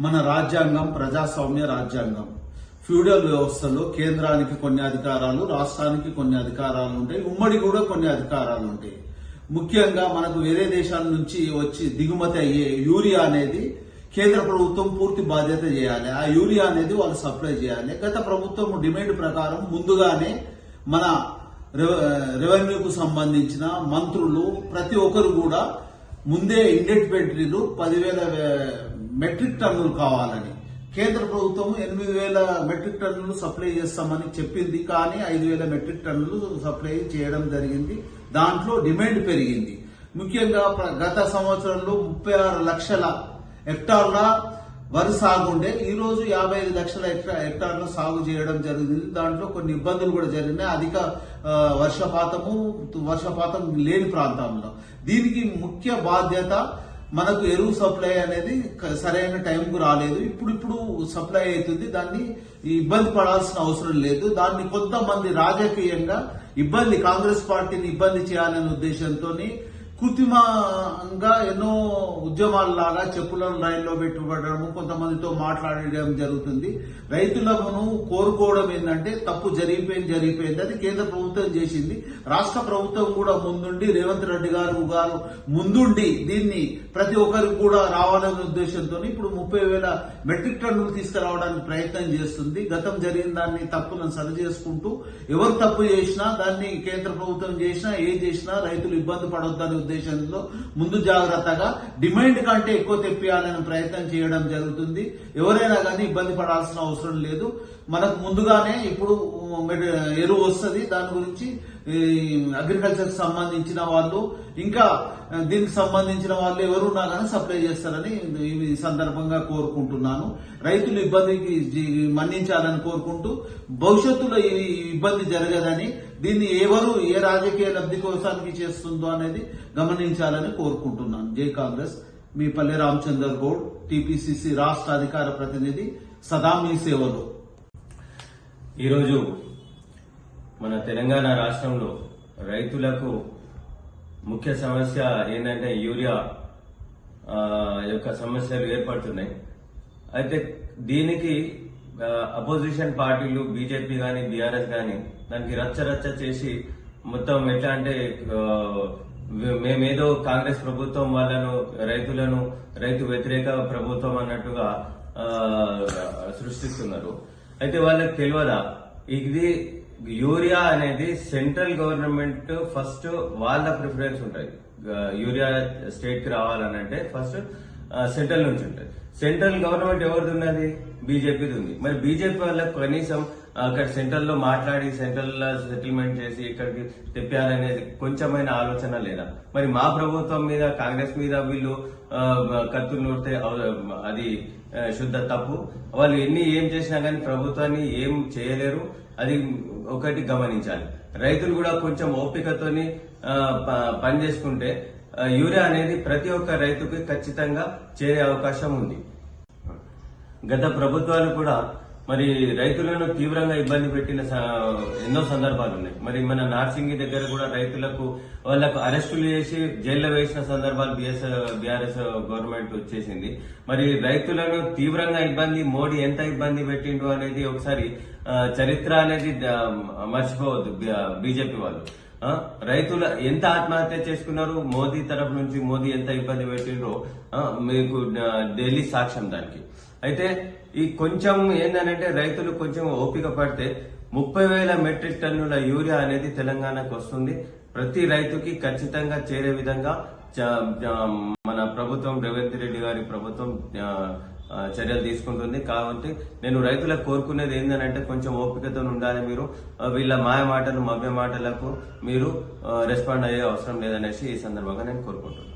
మన రాజ్యాంగం ప్రజాస్వామ్య రాజ్యాంగం. ఫ్యూడల్ వ్యవస్థలో కేంద్రానికి కొన్ని అధికారాలు రాష్ట్రానికి కొన్ని అధికారాలు ఉంటాయి ఉమ్మడి కూడా కొన్ని అధికారాలు ఉంటాయి. ముఖ్యంగా మనకు వేరే దేశాల నుంచి వచ్చి దిగుమతి అయ్యే యూరియా అనేది కేంద్ర ప్రభుత్వం పూర్తి బాధ్యత చేయాలి. ఆ యూరియా అనేది వాళ్ళు సప్లై చేయాలి. గత ప్రభుత్వం డిమాండ్ ప్రకారం ముందుగానే మన రెవ- రెవెన్యూకు సంబంధించిన మంత్రులు ప్రతి ఒక్కరు కూడా ముందే ఇండెంటిపెంటరీలు పదివేల మెట్రిక్ టన్నులు కావాలని. కేంద్ర ప్రభుత్వం ఎనిమిది వేల మెట్రిక్ టన్నులు సప్లై చేస్తామని చెప్పింది. కానీ ఐదు వేల మెట్రిక్ టన్నులు సప్లై చేయడం జరిగింది. దాంట్లో డిమాండ్ పెరిగింది. ముఖ్యంగా ప్ర- గత సంవత్సరంలో ముప్పై ఆరు లక్షల హెక్టార్ల వరి సాగు ఉండే. ఈ రోజు యాభై ఐదు లక్షల హెక్టార్ల సాగు చేయడం జరిగింది. దాంట్లో కొన్ని ఇబ్బందులు కూడా జరిగినాయి. అధిక వర్షపాతము వర్షపాతం లేని ప్రాంతంలో. దీనికి ముఖ్య బాధ్యత మనకు ఎరువు సప్లై అనేది సరైన టైంకు రాలేదు. ఇప్పుడు ఇప్పుడు సప్లై అవుతుంది. దాన్ని ఇబ్బంది పడాల్సిన అవసరం లేదు. దాన్ని కొంతమంది రాజకీయంగా ఇబ్బంది కాంగ్రెస్ పార్టీని ఇబ్బంది చేయాలనే ఉద్దేశంతో కృత్రిమంగా ఎన్నో ఉద్యమాలలాగా చెప్పులను లైన్లో పెట్టుబడము కొంతమందితో మాట్లాడడం జరుగుతుంది. రైతులను కోరుకోవడం ఏంటంటే తప్పు జరిగిపోయింది జరిగిపోయింది అది కేంద్ర ప్రభుత్వం చేసింది. రాష్ట్ర ప్రభుత్వం కూడా ముందుండి రేవంత్ రెడ్డి గారు గారు ముందుండి దీన్ని ప్రతి ఒక్కరికి కూడా రావాలనే ఉద్దేశంతో ఇప్పుడు ముప్పై వేల మెట్రిక్ టన్నులు తీసుకురావడానికి ప్రయత్నం చేస్తుంది. గతం జరిగిన దాన్ని తప్పులను సరి చేసుకుంటూ ఎవరు తప్పు చేసినా దాన్ని కేంద్ర ప్రభుత్వం చేసినా ఏం చేసినా రైతులు ఇబ్బంది పడొద్దని ఉద్దేశంలో ముందు జాగ్రత్తగా డిమాండ్ కంటే ఎక్కువ తెప్పియాలని ప్రయత్నం చేయడం జరుగుతుంది. ఎవరైనా కానీ ఇబ్బంది పడాల్సిన అవసరం లేదు. మనకు ముందుగానే ఇప్పుడు ఎరువు వస్తుంది. దాని గురించి అగ్రికల్చర్ సంబంధించిన వాళ్ళు ఇంకా దీనికి సంబంధించిన వాళ్ళు ఎవరు ఎవరున్నా కానీ సప్లై చేస్తారని ఈ సందర్భంగా కోరుకుంటున్నాను. రైతులు ఇబ్బందికి జీ- మన్నించాలని కోరుకుంటూ భవిష్యత్తులో ఈ ఇబ్బంది జరగదని దీన్ని ఎవరు ఏ రాజకీయ లబ్ధి కోసానికి చేస్తుందో అనేది గమనించాలని కోరుకుంటున్నాను. జై కాంగ్రెస్. మీ పల్లె రామచందర్ గౌడ్ టిపిసిసి రాష్ట్ర అధికార ప్రతినిధి సదా మీ సేవలో. ఈరోజు మన తెలంగాణ రాష్ట్రంలో రైతులకు ముఖ్య సమస్య ఏంటంటే యూరియా యొక్క సమస్యలు ఏర్పడుతున్నాయి. అయితే దీనికి అపోజిషన్ పార్టీలు బీజేపీ కానీ బీఆర్ఎస్ కానీ దానికి రచ్చ రచ్చ చేసి మొత్తం ఎట్లా అంటే మేమేదో కాంగ్రెస్ ప్రభుత్వం వాళ్ళను రైతులను రైతు వ్యతిరేక ప్రభుత్వం అన్నట్టుగా సృష్టిస్తున్నారు. అయితే వాళ్ళకి తెలియదా? ఇది యూరియా అనేది సెంట్రల్ గవర్నమెంట్ ఫస్ట్ వాళ్ళ ప్రిఫరెన్స్ ఉంటుంది. యూరియా స్టేట్కి రావాలనంటే ఫస్ట్ సెంట్రల్ నుంచి ఉంటుంది. సెంట్రల్ గవర్నమెంట్ ఎవరిది ఉన్నది? బీజేపీది ఉంది. మరి బీజేపీ వాళ్ళకి కనీసం అక్కడ సెంట్రల్లో మాట్లాడి సెంట్రల్లో సెటిల్మెంట్ చేసి ఇక్కడికి తెప్పారనేది కొంచెమైన ఆలోచన లేదా? మరి మా ప్రభుత్వం మీద కాంగ్రెస్ మీద వీళ్ళు కత్తులు నూరితే అది శుద్ధ తప్పు. వాళ్ళు ఎన్ని ఏం చేసినా కానీ ప్రభుత్వాన్ని ఏం చేయలేరు. అది ఒకటి గమనించాలి. రైతులు కూడా కొంచెం ఓపికతోని ప- పని చేసుకుంటే యూరియా అనేది ప్రతి ఒక్క రైతుకి ఖచ్చితంగా చేరే అవకాశం ఉంది. గత ప్రభుత్వాలు కూడా మరి రైతులను తీవ్రంగా ఇబ్బంది పెట్టిన స- ఎన్నో సందర్భాలు ఉన్నాయి. మరి మన నార్సింగి దగ్గర కూడా రైతులకు వాళ్ళకు అరెస్టులు చేసి జైల్లో వేసిన సందర్భాలు బిఎస్ బీఆర్ఎస్ గవర్నమెంట్ వచ్చేసింది. మరి రైతులను తీవ్రంగా ఇబ్బంది మోడీ ఎంత ఇబ్బంది పెట్టిండు అనేది ఒకసారి చరిత్ర అనేది మర్చిపోవద్దు బీజేపీ వాళ్ళు. రైతులు రైతుల ఎంత ఆత్మహత్య చేసుకున్నారు మోదీ తరఫు నుంచి మోదీ ఎంత ఇబ్బంది పెట్టిండ్రో మీకు ఢిల్లీ సాక్ష్యం దానికి. అయితే ఈ కొంచెం ఏంటంటే రైతులు కొంచెం ఓపిక పడితే ముప్పై వేల మెట్రిక్ టన్నుల యూరియా అనేది తెలంగాణకు వస్తుంది. ప్రతి రైతుకి ఖచ్చితంగా చేరే విధంగా చ- మన ప్రభుత్వం రేవంత్ రెడ్డి గారి ప్రభుత్వం చర్యలు తీసుకుంటుంది. కాబట్టి నేను రైతులకు కోరుకునేది ఏంటంటే కొంచెం ఓపికతో ఉండాలి మీరు. వీళ్ళ మాయ మాటలు మభ్య మాటలకు మీరు రెస్పాండ్ అయ్యే అవసరం లేదనేసి ఈ సందర్భంగా నేను కోరుకుంటున్నాను